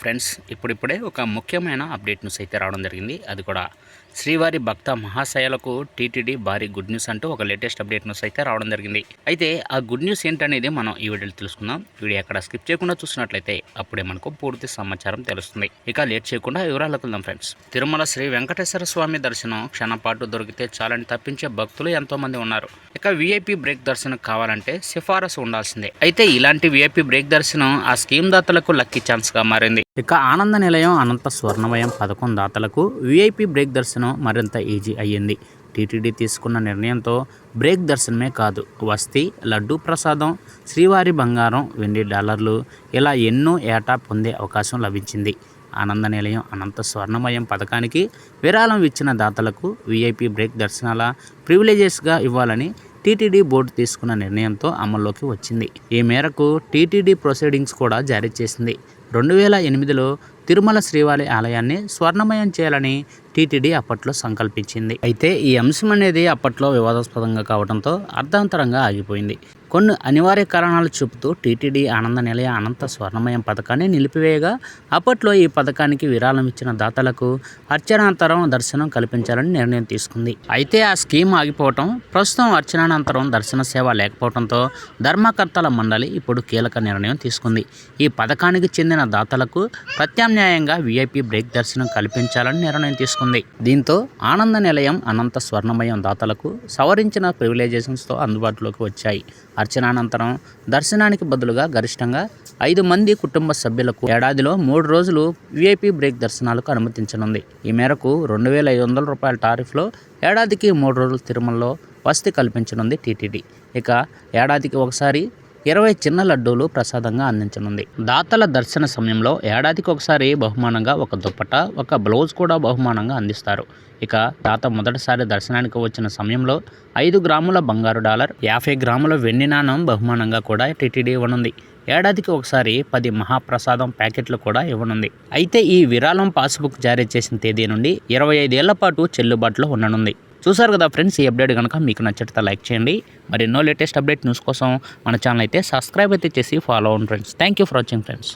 Friends ఇప్పుడిప్పుడే ఒక ముఖ్యమైన అప్డేట్ న్యూస్ అయితే రావడం జరిగింది. అది కూడా శ్రీవారి భక్త మహాశయాలకు టీటీడీ భారీ గుడ్ న్యూస్ అంటూ ఒక లేటెస్ట్ అప్డేట్ న్యూస్ అయితే రావడం జరిగింది. అయితే ఆ గుడ్ న్యూస్ ఏంటనేది మనం ఈ వీడియోలో తెలుసుకుందాం. వీడియో ఎక్కడ స్కిప్ చేయకుండా చూసినట్లయితే అప్పుడే మనకు పూర్తి సమాచారం తెలుస్తుంది. ఇక లేట్ చేయకుండా వివరాలకు వెళ్దాం ఫ్రెండ్స్. తిరుమల శ్రీ వెంకటేశ్వర స్వామి దర్శనం క్షణపాటు దొరికితే చాలని తప్పించే భక్తులు ఎంతో మంది ఉన్నారు. ఇక వీఐపీ బ్రేక్ దర్శనం కావాలంటే సిఫారసు ఉండాల్సిందే. అయితే ఇలాంటి వీఐపీ బ్రేక్ దర్శనం ఆ స్కీమ్ దాతలకు లక్కీ ఛాన్స్గా మారింది. ఇక ఆనంద నిలయం అనంత స్వర్ణమయం పథకం దాతలకు విఐపి బ్రేక్ దర్శనం మరింత ఈజీ అయ్యింది. టీటీడీ తీసుకున్న నిర్ణయంతో బ్రేక్ దర్శనమే కాదు వస్తీ లడ్డూ ప్రసాదం శ్రీవారి బంగారం వెండి డాలర్లు ఇలా ఎన్నో ఏటా పొందే అవకాశం లభించింది. ఆనంద నిలయం అనంత స్వర్ణమయం పథకానికి విరాళం ఇచ్చిన దాతలకు వీఐపీ బ్రేక్ దర్శనాల ప్రివిలేజెస్గా ఇవ్వాలని టీటీడీ బోర్డు తీసుకున్న నిర్ణయంతో అమల్లోకి వచ్చింది. ఈ మేరకు టీటీడీ ప్రొసీడింగ్స్ కూడా జారీ చేసింది. రెండు వేల ఎనిమిదిలో తిరుమల శ్రీవారి ఆలయాన్ని స్వర్ణమయం చేయాలని టీటీడీ అప్పట్లో సంకల్పించింది. అయితే ఈ అంశం అనేది అప్పట్లో వివాదాస్పదంగా కావడంతో అర్ధాంతరంగా ఆగిపోయింది. కొన్ని అనివార్య కారణాలు చెబుతూ టీటీడీ ఆనంద నిలయ అనంత స్వర్ణమయం పథకాన్ని నిలిపివేయగా అప్పట్లో ఈ పథకానికి విరాళం ఇచ్చిన దాతలకు అర్చనాంతరం దర్శనం కల్పించాలని నిర్ణయం తీసుకుంది. అయితే ఆ స్కీమ్ ఆగిపోవటం ప్రస్తుతం అర్చనానంతరం దర్శన సేవ లేకపోవడంతో ధర్మకర్తల మండలి ఇప్పుడు కీలక నిర్ణయం తీసుకుంది. ఈ పథకానికి చెందిన దాతలకు ప్రత్యామ్నాయంగా వీఐపీ బ్రేక్ దర్శనం కల్పించాలని నిర్ణయం తీసుకుంది. దీంతో ఆనంద నిలయం అనంత స్వర్ణమయం దాతలకు సవరించిన ప్రివిలేజేషన్స్తో అందుబాటులోకి వచ్చాయి. అర్చనానంతరం దర్శనానికి బదులుగా గరిష్టంగా ఐదు మంది కుటుంబ సభ్యులకు ఏడాదిలో మూడు రోజులు విఐపి బ్రేక్ దర్శనాలకు అనుమతించనుంది. ఈ మేరకు రెండు వేల ఐదు వందల రూపాయల టారిఫ్లో ఏడాదికి మూడు రోజులు తిరుమలలో వసతి కల్పించనుంది టీటీడీ ఇక ఏడాదికి ఒకసారి ఇరవై చిన్న లడ్డూలు ప్రసాదంగా అందించనుంది. దాతల దర్శన సమయంలో ఏడాదికి ఒకసారి బహుమానంగా ఒక దుప్పట ఒక బ్లౌజ్ కూడా బహుమానంగా అందిస్తారు. ఇక దాత మొదటిసారి దర్శనానికి వచ్చిన సమయంలో ఐదు గ్రాముల బంగారు డాలర్ యాభై గ్రాముల వెండి నాణం బహుమానంగా కూడా టీటీడీ ఇవ్వనుంది. ఏడాదికి ఒకసారి పది మహాప్రసాదం ప్యాకెట్లు కూడా ఇవ్వనుంది. అయితే ఈ విరాళం పాస్బుక్ జారీ చేసిన తేదీ నుండి ఇరవై ఐదేళ్ళ పాటు చెల్లుబాటులో ఉండనుంది. చూసారు కదా ఫ్రెండ్స్ ఈ అప్డేట్ కనుక మీకు నచ్చితే లైక్ చేయండి. మరి ఎన్నో లేటెస్ట్ అప్డేట్ న్యూస్ కోసం మన ఛానల్ అయితే సబ్స్క్రైబ్ అయితే చేసి ఫాలో అవ్వండి friends. Thank you for watching friends